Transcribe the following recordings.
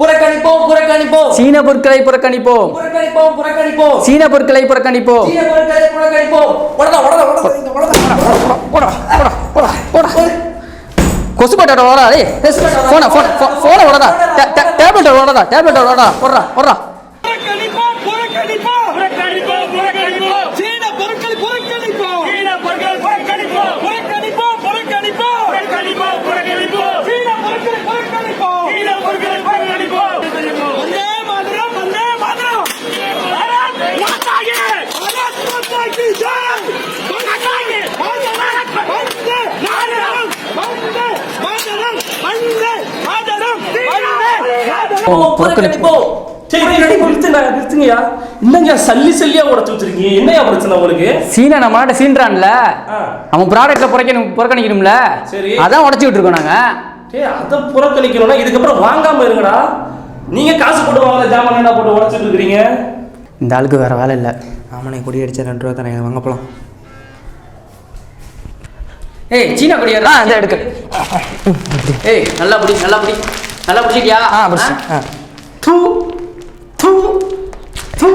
புறக்கணிப்போம் புறக்கணிப்போம். சீன பொருட்களை புறக்கணிப்போம். புறக்கணிப்போம் புறக்கணிப்போம். சீன பொருட்களை புறக்கணிப்போம். சீன பொருட்களை புறக்கணிப்போம். ஓடா ஓடா ஓடா ஓடா ஓடா கொசு பட்டோட ஓடாதே. ஃபோனை ஃபோன் ஃபோனை ஓடாதா. டேப்லெட்டோட ஓடாதா. டேப்லெட்டோட ஓடாதா ஓடுறா ஓடுறா புறக்கணிப்போம் நிறுத்துங்கய்யா. என்னங்க சல்லி சல்லியா உடச்சு வச்சிருக்கீங்க? என்னையா பிரச்சனை உங்களுக்கு? சீனை நம்ம நாட்டை சீன்றான்ல. ஆ. அவன் ப்ராடக்ட்டை புறக்கணும் புறக்கணிக்கணும்ல. சரி. அதான் உடச்சி விட்டுருக்கோம் நாங்க. அதை புறக்கணிக்கணும்னா இதுக்கப்புறம் வாங்காம இருங்கடா. நீங்க காசு போட்டு வாங்கல ஜாமான் என்ன போட்டு உடச்சிட்டு இருக்கிறீங்க? இந்த ஆளுக்கு வேற வேலை இல்லை. ஆமாண்ணே கொடி அடிச்சா ரெண்டு ரூபா வாங்க போலாம். ஏய் சீனா குடியா அந்த எடுக்க. ஏய் நல்லா பிடி நல்லா பிடி. நல்லா பிடிச்சிட்டியா ஆ பிடிச்சேன் தூ தூ தூ.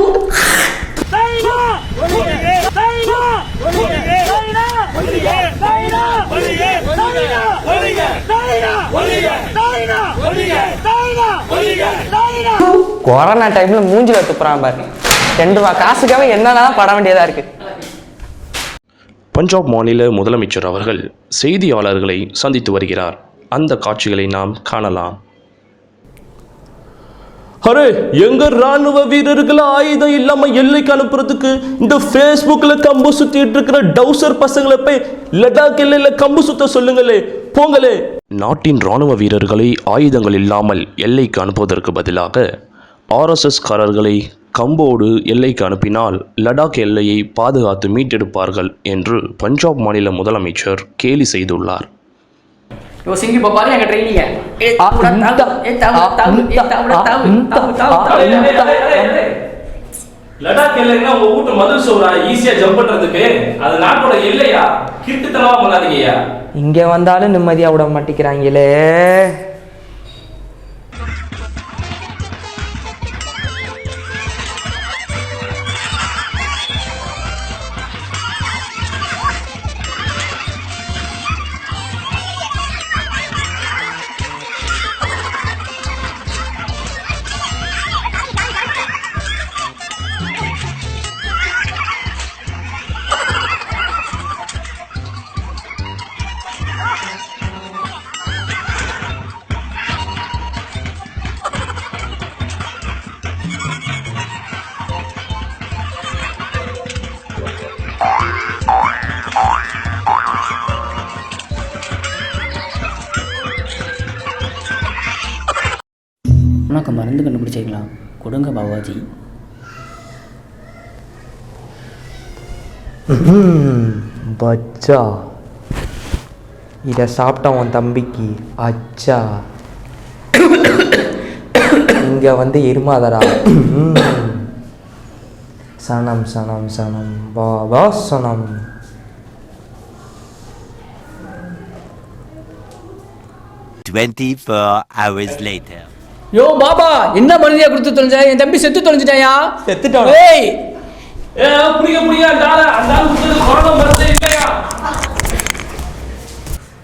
கொரோனா டைம்ல மூஞ்சில துப்புறான் பாரு ரெண்டு ரூபா காசுக்காக என்னன்னா பட வேண்டியதா இருக்கு. பஞ்சாப் மாநில முதலமைச்சர் அவர்கள் செய்தியாளர்களை சந்தித்து வருகிறார். அந்த காட்சிகளை நாம் காணலாம். அரே எங்க ராணுவ வீரர்களை ஆயுதம் இல்லாம எல்லைக்கு அனுப்புறதுக்கு இந்த ஃபேஸ்புக்ல கம்பு சுத்திட்டு இருக்கிற டவுசர் பசங்களை போய் லடாக் எல்லையில கம்பு சுத்த சொல்லுங்களே போங்களே. நாட்டின் ராணுவ வீரர்களை ஆயுதங்கள் இல்லாமல் எல்லைக்கு அனுப்புவதற்கு பதிலாக ஆர்எஸ்எஸ் காரர்களை கம்போடு எல்லைக்கு அனுப்பினால் லடாக் எல்லையை பாதுகாத்து மீட்டெடுப்பார்கள் என்று பஞ்சாப் மாநில முதலமைச்சர் கேலி செய்துள்ளார். Yo sini bapak dia yang training kan? Eh tahu dah tahu, eh tahu dah tahu, eh tahu dah tahu, tahu tahu tahu. Ladakh எல்லைன்னா உங்க வீட்டு மதுள் சோறா ஈஸியா ஜம்ப் பண்றதுக்கு அது நாட்டோட இல்லையா கிட்டு தனமா பண்ணாதீங்கய்யா இங்க வந்தாலும் நிம்மதியா விட மாட்டேங்கிறாங்களே மருந்து கண்டுபிடிச்சிக்கலாம் கொடுங்க பாபாஜி. பச்சா. இதை சாப்பிட்டா உன் தம்பிக்கு. அச்சா. இங்க வந்து எருமாதடா சனம் சனம் சனம். பாபா சனம். Twenty-four hours later. யோ பாபா என்ன மருந்தியா கொடுத்து தொலைஞ்ச? என் தம்பி செத்து தொலைஞ்சிட்டாயா? செத்துட்டானா? ஏய். ஏ புடிங்க புடிங்க அந்த ஆளு அந்த ஆளு கொடுத்தது கொரோனா மருந்து இல்லையா?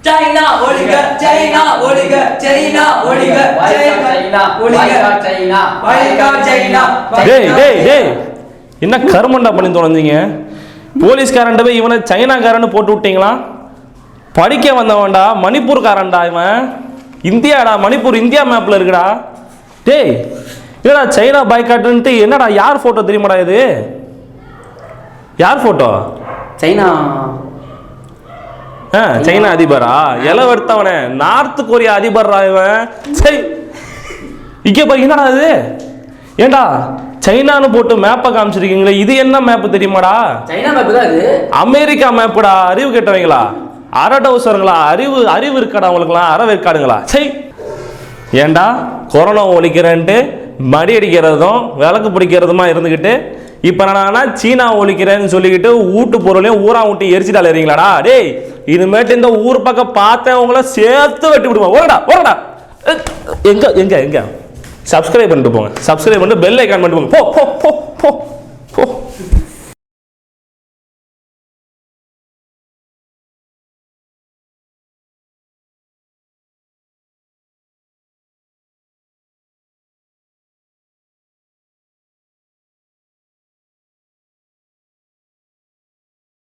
சைனா ஒழிக சைனா ஒழிக சைனா ஒழிக சைனா ஒழிக. சைனா. ஒழிக சைனா டேய் டேய் டேய். என்ன கருமண்டா பண்ணி தொலைஞ்சீங்க? போலீஸ்காரன்ட்ட போய் இவனை சைனாக்காரன்னு போட்டு விட்டீங்களா? படிக்க வந்தவன்டா மணிப்பூர்காரன்டா இவன். இந்தியாடா மணிப்பூர் இந்தியா மேப்ல இருக்குடா. டேய் என்னடா சைனா பாய்காட்டுன்ட்டு என்னடா யார் ஃபோட்டோ தெரியுமாடா இது? யார் ஃபோட்டோ சைனா. ஆ சைனா அதிபரா? இளவெடுத்தவனே நார்த் கொரியா அதிபர்ரா இவன்? சரி இங்கே பாரு என்னடா இது? ஏண்டா சைனான்னு போட்டு மேப்பை காமிச்சிருக்கீங்களே இது என்ன மேப்பு தெரியுமாடா? சைனா மேப் தான் இது. அமெரிக்கா மேப்புடா அறிவு கெட்டவங்களா? அரை டவுசருங்களா? அறிவு அறிவு இருக்காடா உங்களுக்குலாம் அரை வெக்காடுங்களா சை ஏண்டா? கொரோனா ஒழிக்கிறேன்ட்டு மடி அடிக்கிறதும் விளக்கு பிடிக்கிறதுமா இருந்துக்கிட்டு இப்போ என்னன்னா சீனா ஒழிக்கிறேன்னு சொல்லிக்கிட்டு வீட்டு பொருளையும் ஊரா ஊட்டி எரிச்சிட்டு அலைறீங்களாடா டேய் இனிமேட்டு இந்த ஊர் பக்கம் பார்த்தவங்கள சேர்த்து வெட்டி விடுவோம் ஓடா ஓடா எங்க எங்க எங்க? சப்ஸ்கிரைப் பண்ணிட்டு போங்க. சப்ஸ்கிரைப் பண்ணிட்டு பெல் ஐக்கான் பண்ணிட்டு போங்க. போ போ போ போ போ.